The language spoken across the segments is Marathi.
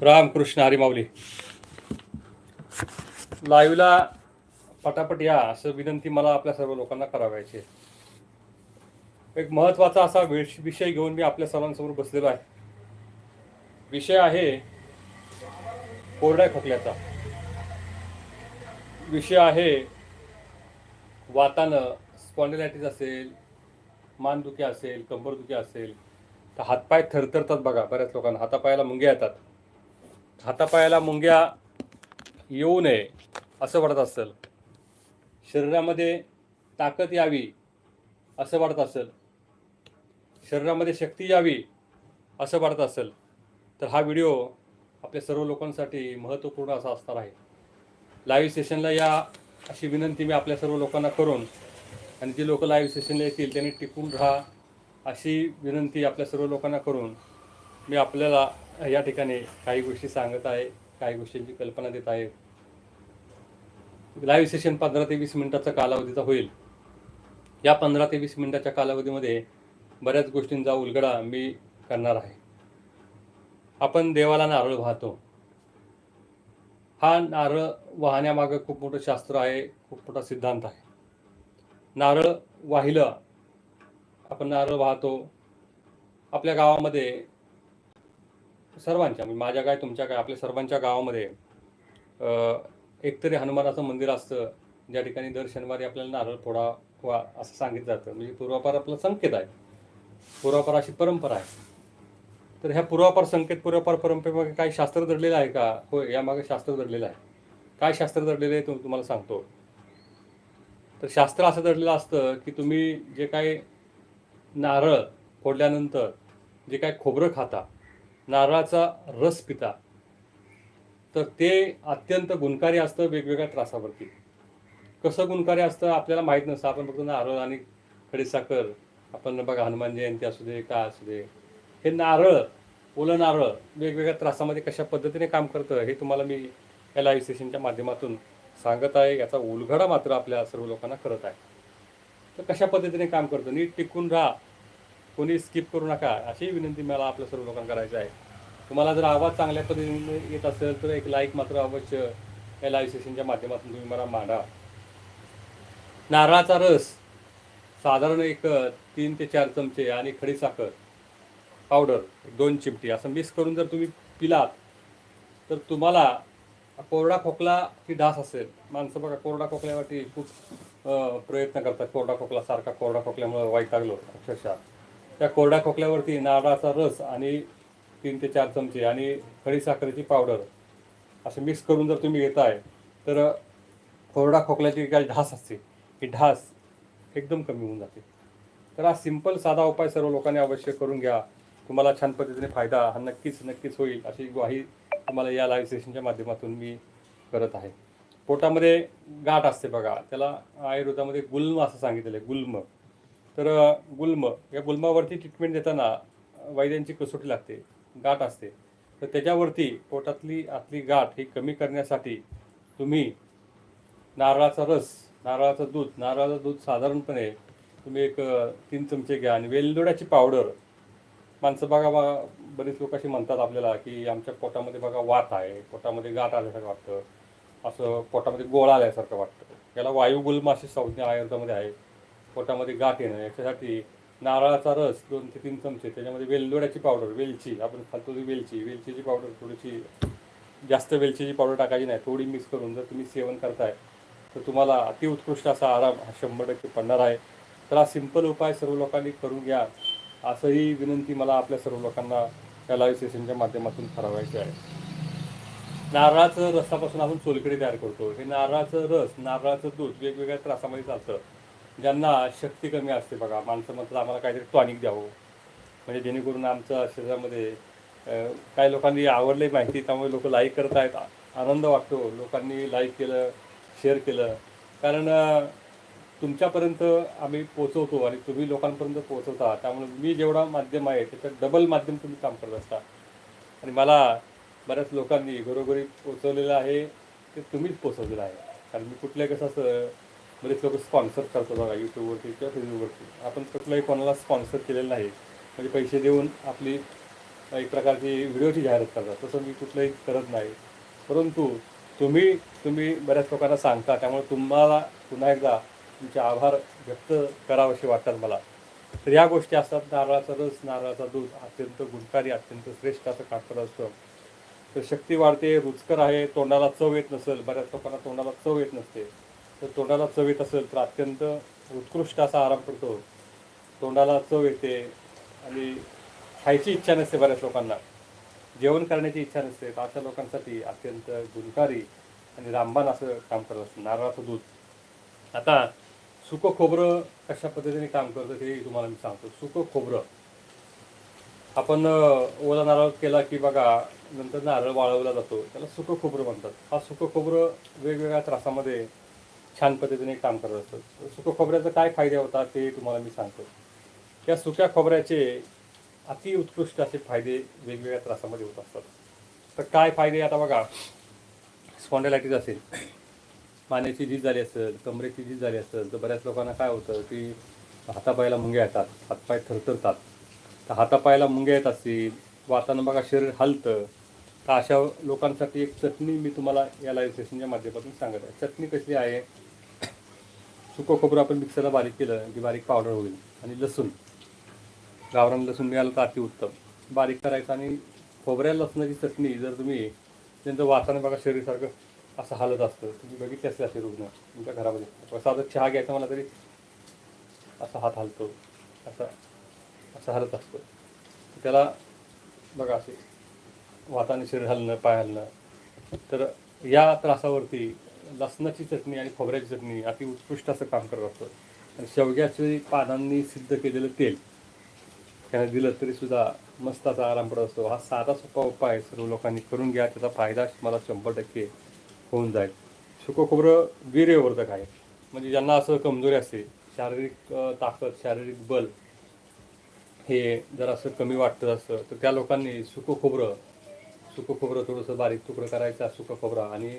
रामकृष्ण हरी माऊली लाईव्हला पटापट या असं विनंती मला आपल्या सर्व लोकांना करावायची एक महत्त्वाचा असा विष- विषय घेऊन मी आपल्या सर्वांसमोर बसलेलो आहे. विषय आहे कोरड्या खोकल्याचा. विषय आहे वातानं स्पॉन्डिलायटिस असेल मानदुखी असेल कंबरदुखी असेल तर हातपाय थरथरतात बघा बऱ्याच लोकांना. हातापायाला मुंग्या येतात. हातापायाला मुंग्या येऊ नये असं वाटत असेल. शरीरामध्ये ताकद यावी असं वाटत असेल. शरीरामध्ये शक्ती यावी असं वाटत असेल. तर हा व्हिडिओ आपल्या सर्व लोकांसाठी महत्त्वपूर्ण असा असणार आहे. लाईव्ह सेशनला या अशी विनंती मी आपल्या सर्व लोकांना करून आणि जे लोक लाईव्ह सेशनला येतील त्यांनी टिकून राहा अशी विनंती आपल्या सर्व लोकांना करून मी आपल्याला या ठिकाणी काही गोष्टी सांगत आहे काही गोष्टींची कल्पना देत आहे. लाईव्ह सेशन पंधरा ते वीस मिनिटाचा कालावधीचा होईल. या पंधरा ते वीस मिनिटाच्या कालावधीमध्ये बऱ्याच गोष्टींचा उलगडा मी करणार आहे. आपण देवाला नारळ वाहतो. हा नारळ वाहण्यामागं खूप मोठं शास्त्र आहे खूप मोठा सिद्धांत आहे. नारळ वाहिलं आपण नारळ वाहतो. आपल्या गावामध्ये सर्वांच्या म्हणजे माझ्या काय तुमच्या काय आपल्या सर्वांच्या गावामध्ये एकतरी हनुमानाचं मंदिर असतं. ज्या ठिकाणी दर शनिवारी आपल्याला नारळ फोडा वा असं सांगितलं जातं. म्हणजे पूर्वापार आपला संकेत आहे. पूर्वापार अशी परंपरा आहे. तर ह्या पूर्वापार संकेत पूर्वापार परंपरेमागे काही शास्त्र दडलेलं आहे का? होय यामागे शास्त्र दडलेलं आहे. काय शास्त्र दडलेलं आहे तुम तुम्हाला सांगतो. तर शास्त्र असं दडलेलं असतं की तुम्ही जे काय नारळ फोडल्यानंतर जे काय खोबरं खाता नारळाचा रस पिता. तर ते अत्यंत गुणकारी असतं वेगवेगळ्या त्रासावरती. कसं गुणकारी असतं आपल्याला माहीत नसतं. आपण फक्त नारळ आणि खडीसाखर आपण बघा हनुमान जयंती असू दे काय असू दे. हे नारळ ओलं नारळ वेगवेगळ्या त्रासामध्ये कशा पद्धतीने काम करतं हे तुम्हाला मी या लाईव्ह सेशनच्या माध्यमातून सांगत आहे. याचा उलगडा मात्र आपल्या सर्व लोकांना करत आहे. तर कशा पद्धतीने काम करतं? नीट टिकून राहा. कोणी स्किप करू नका. अशी विनंती मला आपल्या सर्व लोकांना करायची आहे. तुम्हाला जर आवाज चांगल्या पद्धतीने येत असेल तर एक लाईक मात्र अवश्य या लाईव्ह सेशनच्या माध्यमातून तुम्ही मला मांडा. नारळाचा रस साधारण एक तीन ते चार चमचे आणि खडीसाखर पावडर एक दोन चिमटी असं मिक्स करून जर तुम्ही पिलात तर तुम्हाला कोरडा खोकला ही डास असेल. माणसं बघा कोरडा खोकल्यावरती खूप प्रयत्न करतात. कोरडा खोकला सारखा कोरडा खोकल्यामुळे वाईट लागलो अक्षरशः. त्या कोरड्या खोकल्यावरती नारळाचा रस आणि तीन ते चार चमचे आणि खडीसाखरेची पावडर असे मिक्स करून जर तुम्ही घेताय तर कोरडा खोकल्याची काही ढास असते ही ढास एकदम कमी होऊन जाते. तर हा सिंपल साधा उपाय सर्व लोकांनी अवश्य करून घ्या. तुम्हाला छान पद्धतीने फायदा हा नक्कीच नक्कीच होईल अशी ग्वाही तुम्हाला या लाईव्ह सेशनच्या माध्यमातून मी करत आहे. पोटामध्ये गाठ असते बघा त्याला आयुर्वेदामध्ये गुल्म असं सांगितलेलं आहे गुल्म. तर गुल्म या गुल्मावरती ट्रीटमेंट देताना वैद्यांची कसोटी लागते. गाठ असते. तर त्याच्यावरती पोटातली आतली गाठ ही कमी करण्यासाठी तुम्ही नारळाचा रस नारळाचं दूध नारळाचं दूध साधारणपणे तुम्ही एक तीन चमचे घ्या आणि वेलदोड्याची पावडर. माणसं बघा बघा बरेच लोक अशी म्हणतात आपल्याला की आमच्या पोटामध्ये बघा वात आहे पोटामध्ये गाठ आल्यासारखं वाटतं. असं पोटामध्ये गोळा आल्यासारखं वाटतं. याला वायुगुल्म अशी संज्ञा आयुर्वेदामध्ये आहे. पोटामध्ये गाठ येणं याच्यासाठी नारळाचा रस दोन ते तीन चमचे त्याच्यामध्ये वेलदोड्याची पावडर वेलची आपण खातो ती वेलची. वेलचीची पावडर थोडीशी जास्त वेलचीची पावडर टाकायची नाही थोडी मिक्स करून जर तुम्ही सेवन करताय तर तुम्हाला अतिउत्कृष्ट असा आराम हा शंभर टक्के पडणार आहे. तर हा सिंपल उपाय सर्व लोकांनी करून घ्या. असंही विनंती मला आपल्या सर्व लोकांना या लाईव्ह सेशनच्या माध्यमातून ठरवायची आहे. नारळाचं रसापासून आपण सोलकडी तयार करतो. हे नारळाचं रस नारळाचं दूध वेगवेगळ्या त्रासामध्ये चालतं. ज्यांना शक्ती कमी असते बघा माणसं म्हणतात आम्हाला काहीतरी टॉनिक द्यावं. म्हणजे जेणेकरून आमच्या शरीरामध्ये काही लोकांनी आवडली माहिती त्यामुळे लोक लाईक करत आहेत आनंद वाटतो. लोकांनी लाईक केलं शेअर केलं. कारण तुमच्यापर्यंत आम्ही पोचवतो आणि तुम्ही लोकांपर्यंत पोचवता त्यामुळे मी जेवढा माध्यम आहे त्याच्यात डबल माध्यम तुम्ही काम करत असता. आणि मला बऱ्याच लोकांनी घरोघरी पोचवलेलं आहे ते तुम्हीच पोचवलेलं आहे. कारण मी कुठल्या कसं असं बरेच लोक स्पॉन्सर करतो बघा यूट्यूबवरती किंवा फेसबुकवरती आपण कुठलाही कोणाला स्पॉन्सर केलेलं नाही. म्हणजे पैसे देऊन आपली एक प्रकारची व्हिडिओची जाहिरात करतात. तसं मी कुठलंही करत नाही. परंतु तुम्ही तुम्ही बऱ्याच लोकांना सांगता त्यामुळे तुम्हाला पुन्हा एकदा तुमचे आभार व्यक्त करावेसे वाटतात मला. तर या गोष्टी असतात नारळाचा रस नारळाचा दूध अत्यंत गुणकारी अत्यंत श्रेष्ठ असं काटकर असतं. तर शक्ती वाढते रुचकर आहे तोंडाला चव येत नसेल बऱ्याच लोकांना तोंडाला चव येत नसते. तर तोंडाला चव येत असेल तर अत्यंत उत्कृष्ट असा आराम पडतो तोंडाला चव येते आणि खायची इच्छा नसते बऱ्याच लोकांना. जेवण करण्याची इच्छा नसते. तर अशा लोकांसाठी अत्यंत गुणकारी आणि रामबाण असं काम करत असतं. नारळाचं दूध. आता सुकं खोबरं कशा पद्धतीने काम करतं ते तुम्हाला मी सांगतो. सुकं खोबरं. आपण ओला नारळ केला की बघा नंतर नारळ वाळवला जातो. त्याला सुकं खोबरं म्हणतात. हा सुकं खोबरं वेगवेगळ्या त्रासामध्ये छान पद्धतीने काम करत असतं. सुक्या सुकं खोबऱ्याचं काय फायदे होतात ते तुम्हाला मी सांगतो. या सुक्या खोबऱ्याचे अति उत्कृष्ट असे फायदे वेगवेगळ्या त्रासामध्ये होत असतात. तर काय फायदे आता बघा. स्पॉन्डेलायटिस असेल पाण्याची झीज झाली असेल कमरेची झीज झाली असेल तर बऱ्याच लोकांना काय होतं की हातापायाला मुंग्या येतात हातपाय थरथरतात. तर हातापायाला मुंग्या येत असतील वातानं बघा शरीर हलतं. तर अशा लोकांसाठी एक चटणी मी तुम्हाला या लाईव्ह सेशनच्या माध्यमातून सांगत आहे. चटणी कसली आहे? सुकं खोबरं आपण मिक्सरला बारीक केलं की बारीक पावडर होईल आणि लसूण. गावरान लसूण मिळालं तर अतिउत्तम बारीक करायचं आणि खोबऱ्या लसणाची चटणी जर तुम्ही त्यांचं वातानं बघा शरीरसारखं असं हालत असतं. तुम्ही बघितले असते असे रुग्ण तुमच्या घरामध्ये. साधं चहा घ्यायचा मला तरी असा हात हलतो. असा असं हलत असतो. त्याला बघा असे वाताने शरीर हलणं पाय हलणं. तर या त्रासावरती लसणाची चटणी आणि खोबऱ्याची चटणी अति उत्कृष्ट असं काम करत असतं. आणि शेवग्याचे पानांनी सिद्ध केलेलं तेल त्याने दिलं तरी सुद्धा मस्त असा आराम पडत असतो. हा साधा सोपा उपाय सर्व लोकांनी करून घ्या त्याचा फायदा मला शंभर टक्के होऊन जाईल. सुकं खोबरं वीर्यवर्धक आहे. म्हणजे ज्यांना असं कमजोरी असते शारीरिक ताकद शारीरिक बल हे जर असं कमी वाटतं असतं तर त्या लोकांनी सुकं खोबरं सुकं खोबरं थोडंसं बारीक तुकडं करायचा सुकं खोबरं आणि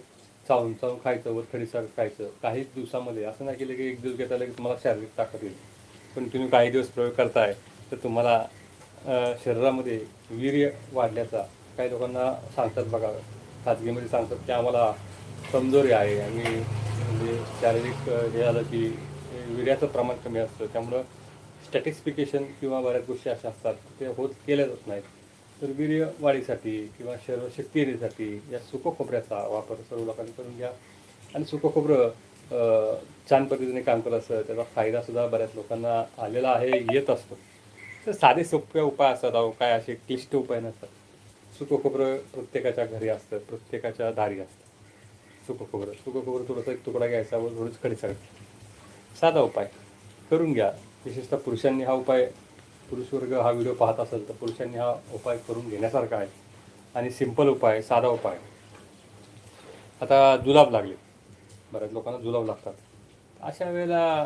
चावून चावून खायचं व खडीसार खायचं. काही दिवसामध्ये असं नाही केलं की एक दिवस घेता लगेच तुम्हाला शारीरिक ताकद येईल. पण तुम्ही काही दिवस प्रयोग करताय तर तुम्हाला शरीरामध्ये वीर्य वाढल्याचा काही लोकांना सांगतात बघा. खाजगीमध्ये सांगतात की आम्हाला कमजोरी आहे आणि म्हणजे शारीरिक हे झालं की वीर्याचं प्रमाण कमी असतं. त्यामुळं स्टॅटिस्फिकेशन किंवा बऱ्याच गोष्टी अशा असतात ते होत केल्या जात नाहीत. तर वीर्य वाढीसाठी किंवा शरीर शक्ती येण्यासाठी या सुखखोबऱ्याचा वापर सर्व लोकांनी करून घ्या. आणि सुखखोबरं खोबरं छान पद्धतीने काम करत असतं त्याचा फायदासुद्धा बऱ्याच लोकांना आलेला आहे येत असतो. तर साधे सोपे उपाय असतात अहो काय असे क्लिष्ट उपाय नसतात. सुखखोबरं खोबरं प्रत्येकाच्या घरी असतं प्रत्येकाच्या दारी असतं. सुखखोबरं खोबरं खोबरं थोडंसं एक तुकडा घ्यायचा व थोडंच खडीचा साधा उपाय करून घ्या. विशेषतः पुरुषांनी हा उपाय पुरुष वर्ग हा व्हिडिओ पाहत असेल तर पुरुषांनी हा उपाय करून घेण्यासारखा आहे. आणि सिंपल उपाय साधा उपाय. आता जुलाब लागले. बऱ्याच लोकांना जुलाब लागतात. अशा वेळेला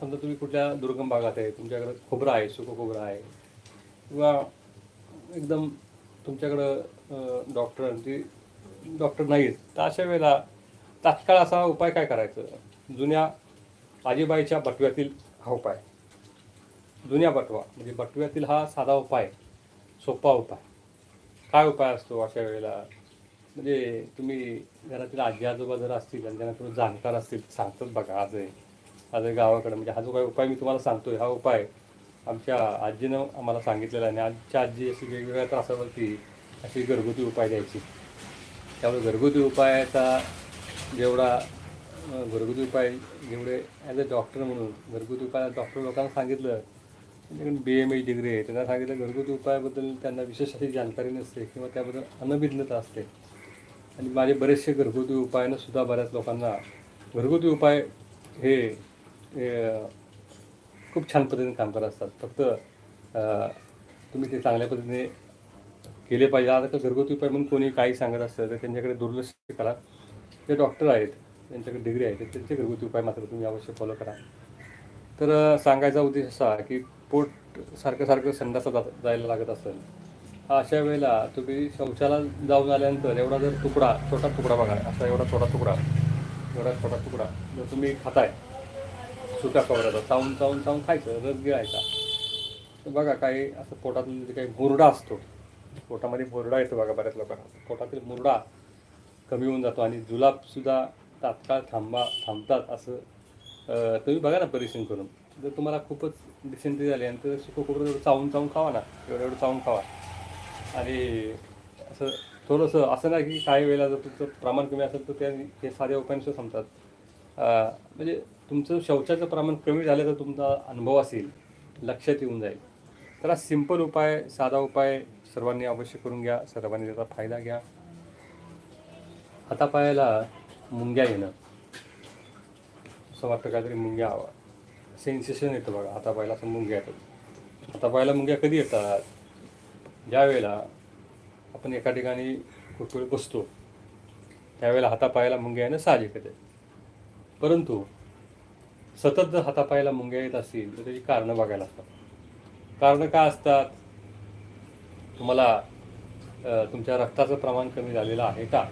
समजा तुम्ही कुठल्या दुर्गम भागात आहे तुमच्याकडं खोबरं आहे सुकं खोबरं आहे किंवा एकदम तुमच्याकडं डॉक्टरांची डॉक्टर नाहीत तर अशा वेळेला तात्काळ असा उपाय काय करायचं? जुन्या आजीबाईच्या बटव्यातील हा उपाय. जुन्या बटवा. म्हणजे बटव्यातील हा साधा उपाय सोपा उपाय. काय उपाय असतो अशा वेळेला? म्हणजे तुम्ही घरातील आजी आजोबा जर असतील आणि त्यांना थोडं जाणकार असतील सांगतात बघा आज आहे. आज आहे गावाकडे. म्हणजे हा जो काही उपाय मी तुम्हाला सांगतोय हा उपाय आमच्या आजीनं आम्हाला सांगितलेला आहे. आणि आजच्या आजी अशी वेगवेगळ्या त्रासावरती अशी घरगुती उपाय द्यायची. त्यामुळे घरगुती उपायाचा जेवढा घरगुती उपाय जेवढे ॲज अ डॉक्टर म्हणून घरगुती उपाय डॉक्टर लोकांना सांगितलं त्यांच्याकडे बी एम एच डिग्री आहे. त्यांना सांगितलं घरगुती उपायाबद्दल त्यांना विशेष अशी जानकारी नसते किंवा त्याबद्दल अनभिज्ञता असते. आणि माझे बरेचसे घरगुती उपायानं सुद्धा बऱ्याच लोकांना घरगुती उपाय हे खूप छान पद्धतीने काम करत असतात. फक्त तुम्ही ते चांगल्या पद्धतीने केले पाहिजे. आता घरगुती उपाय म्हणून कोणी काही सांगत असतं तर त्यांच्याकडे दुर्लक्ष करा. जे डॉक्टर आहेत त्यांच्याकडे डिग्री आहे त्यांचे घरगुती उपाय मात्र तुम्ही अवश्य फॉलो करा. तर सांगायचा उद्देश असा की पोट सारखं सारखं संडासा जा जायला लागत असेल. अशा वेळेला तुम्ही शौचाला जाऊन आल्यानंतर एवढा जर तुकडा छोटा तुकडा बघा असा एवढा छोटा तुकडा एवढा छोटा तुकडा जर तुम्ही खाताय सुक्या खोबऱ्याचा चावून चावून चावून खायचं रस गिळायचा. तर बघा काही असं पोटातून म्हणजे काही मुरडा असतो. पोटामध्ये मुरडा येतो बघा बऱ्याच लोकांना. पोटातील मुरडा कमी होऊन जातो आणि जुलाबसुद्धा तात्काळ थांबा थांबतात असं तुम्ही बघा ना परीक्षण करून. जर तुम्हाला खूपच डिसेंट्री झाली आणि तर सुकं खोबरं एवढं चावून चावून खावा ना. एवढं एवढं चावून खावा. आणि असं थोडंसं असं नाही की काही वेळेला जर तुमचं प्रमाण कमी असेल तर त्या हे साध्या उपायांचं संपतात. म्हणजे तुमचं शौचाचं प्रमाण कमी झालं तर तुमचा अनुभव असेल. लक्षात येऊन जाईल. तर हा सिंपल उपाय साधा उपाय सर्वांनी अवश्य करून घ्या. सर्वांनी त्याचा फायदा घ्या. हातापायाला मुंग्या येणं असं वाटतं काहीतरी मुंग्या हवा. सेन्सेशन येतं बघा. हातापायला असं मुंग्या येतात. हातापायला मुंग्या कधी येतात? ज्या वेळेला आपण एका ठिकाणी खूप वेळ बसतो त्यावेळेला हातापायाला मुंग्या येणं साहजिक आहे परंतु सतत जर हातापायाला मुंग्या येत असतील तर त्याची कारणं बघायला असतात कारणं काय असतात? तुम्हाला तुमच्या रक्ताचं प्रमाण कमी झालेलं आहे का?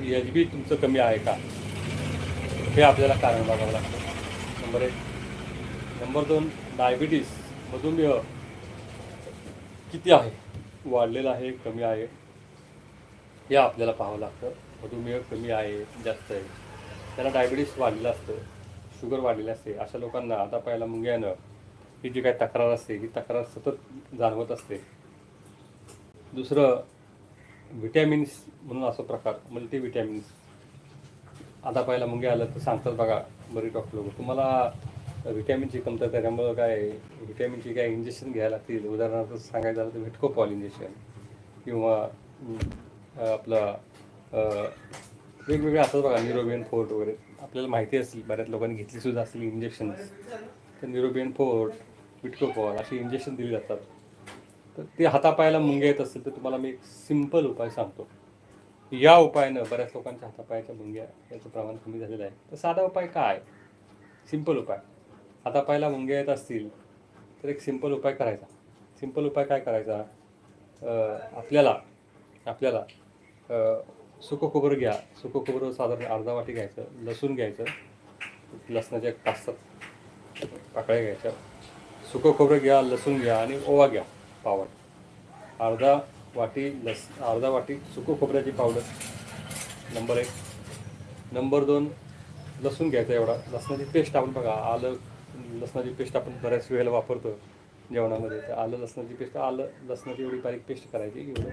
एच बी तुमचं कमी आहे का? हे आपल्याला कारण बघावं लागतं. नंबर एक. नंबर दोन डायबिटीस मधुमेह किती आहे? वाढलेलं आहे कमी आहे? हे आपल्याला पाहावं लागतं. मधुमेह कमी आहे जास्त आहे. त्यांना डायबिटीस वाढलेलं असतं शुगर वाढलेली असते. अशा लोकांना आता पाहायला मुंग्यानं ही जी काही तक्रार असते ही तक्रार सतत जाणवत असते. दुसरं व्हिटॅमिन्स म्हणून असं प्रकार मल्टीविटॅमिन्स आता पहिला मुंग्या आलं तर सांगतात बघा बरी डॉक्टर लोक. तुम्हाला व्हिटॅमिनची कमतरता त्याच्यामुळं त्यामुळं काय व्हिटॅमिनची काय इंजेक्शन घ्यायला लागतील? उदाहरणार्थ सांगायचं झालं तर व्हिटकोपॉल इंजेक्शन किंवा आपलं वेगवेगळे असतात बघा निरोबियन फोर्ट वगैरे. आपल्याला माहिती असेल बऱ्याच लोकांनी घेतलीसुद्धा असतील इंजेक्शन तर निरोबियन फोर्ट विटकोपॉल अशी इंजेक्शन दिली जातात. तर ते हातापायाला मुंग्या येत असेल तर तुम्हाला मी एक सिंपल उपाय सांगतो. या उपायानं बऱ्याच लोकांच्या हातापायाच्या मुंग्या याचं प्रमाण कमी झालेलं आहे. तर साधा उपाय काय? सिंपल उपाय. हातापायाला मुंग्या येत असतील तर एक सिंपल उपाय करायचा. सिंपल उपाय काय करायचा? आपल्याला आपल्याला सुकं खोबरं घ्या. सुकं खोबरं साधारण अर्धा वाटी घ्यायचं लसूण घ्यायचं लसणाच्या कास्तात पाकळ्या घ्यायच्या. सुकं खोबरं घ्या लसूण घ्या आणि ओवा घ्या पावड अर्धा वाटी लस अर्धा वाटी सुकं खोबऱ्याची पावडर नंबर एक. नंबर दोन लसूण घ्यायचा एवढा. लसणाची पेस्ट आपण बघा आलं लसणाची पेस्ट आपण बऱ्याच वेळेला वापरतो जेवणामध्ये. तर आलं लसणाची पेस्ट आलं लसणाची एवढी बारीक पेस्ट करायची एवढं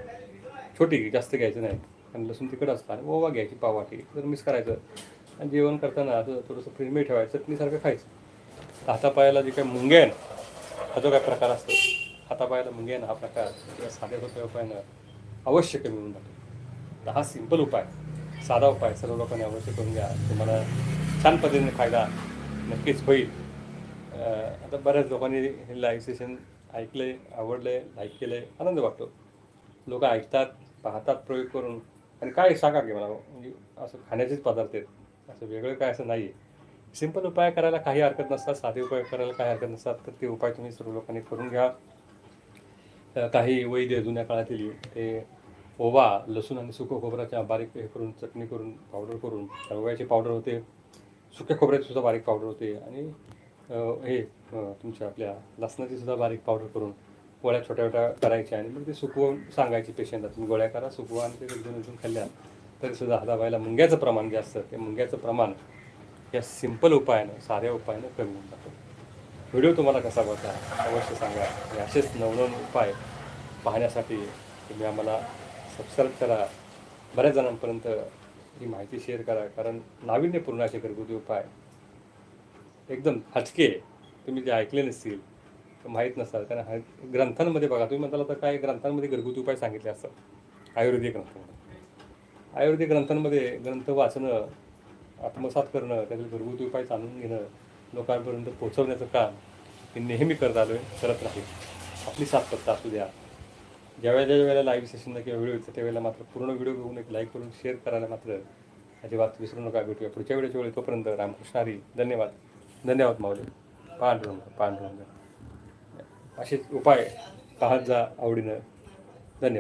छोटी जास्त घ्यायचं नाही. आणि लसूण तिखट असतं आणि ओवा घ्यायची पाव वाटी तर मिक्स करायचं. आणि जेवण करताना असं थोडंसं फ्रीमे ठेवायचं चटणीसारखं खायचं. हातापायाला जे काही मुंग्या आहे ना हा जो काय प्रकार असतो हातापायाला मुंग्या आहे ना हा प्रकार किंवा साध्या सोप्या उपायानं अवश्य कमी होऊन जातो. तर हा सिंपल उपाय साधा उपाय सर्व लोकांनी अवश्य करून घ्या. तुम्हाला छान पद्धतीने फायदा नक्कीच होईल. आता बऱ्याच लोकांनी हे लाईव्ह सेशन ऐकले आवडले लाईक केले आनंद वाटतो. लोक ऐकतात पाहतात प्रयोग करून. आणि काय सांगा की मला म्हणजे असं खाण्याचेच पदार्थ आहेत. असं वेगळं काय असं नाही आहे सिंपल उपाय करायला काही हरकत नसतात साधे उपाय करायला काही हरकत नसतात. तर ते उपाय तुम्ही सर्व लोकांनी करून घ्या. काही वैद्य जुन्या काळातील ते ओवा लसूण आणि सुकं खोबऱ्याच्या बारीक हे करून चटणी करून पावडर करून रव्याची पावडर होते. सुक्या खोबऱ्याचे सुद्धा बारीक पावडर होते. आणि हे तुमच्या आपल्या लसणाची सुद्धा बारीक पावडर करून गोळ्या छोट्या छोट्या करायच्या आणि मग ते सुकवून सांगायची पेशंटला तुम्ही गोळ्या करा सुकवा आणि ते दोन उलटून खाल्ल्या तरी सुद्धा हातापायला मुंग्याचं प्रमाण जे असतं ते मुंग्याचं प्रमाण या सिंपल उपायानं साऱ्या उपायानं कमी होऊन जातं. व्हिडिओ तुम्हाला कसा वाटला अवश्य सांगा. आणि असेच नवनवीन उपाय पाहण्यासाठी तुम्ही आम्हाला सबस्क्राईब करा. बऱ्याच जणांपर्यंत ही माहिती शेअर करा. कारण नाविन्यपूर्ण असे घरगुती उपाय एकदम हटके तुम्ही जे ऐकले नसतील माहीत नसाल. कारण हा ग्रंथांमध्ये बघा तुम्ही म्हणाला तर काय ग्रंथांमध्ये घरगुती उपाय सांगितले असतात आयुर्वेदिक ग्रंथांमध्ये. आयुर्वेदिक ग्रंथांमध्ये ग्रंथ वाचणं आत्मसात करणं त्यातील घरगुती उपाय जाणून घेणं लोकांपर्यंत पोहोचवण्याचं काम मी नेहमी करत आलो आहे करत राहील. आपली सातपत्ता असू द्या. ज्यावेळेला ज्या वेळेला लाईव्ह सेशनला किंवा व्हिडिओ येतो त्यावेळेला मात्र पूर्ण व्हिडिओ बघून एक लाईक करून शेअर करायला मात्र अजिबात विसरू नका. भेटूया पुढच्या व्हिडिओच्या वेळी. तोपर्यंत रामकृष्ण हरी. धन्यवाद. धन्यवाद माऊली. पांढरंग पांडुरंग. असेच उपाय पाहत जा आवडीनं.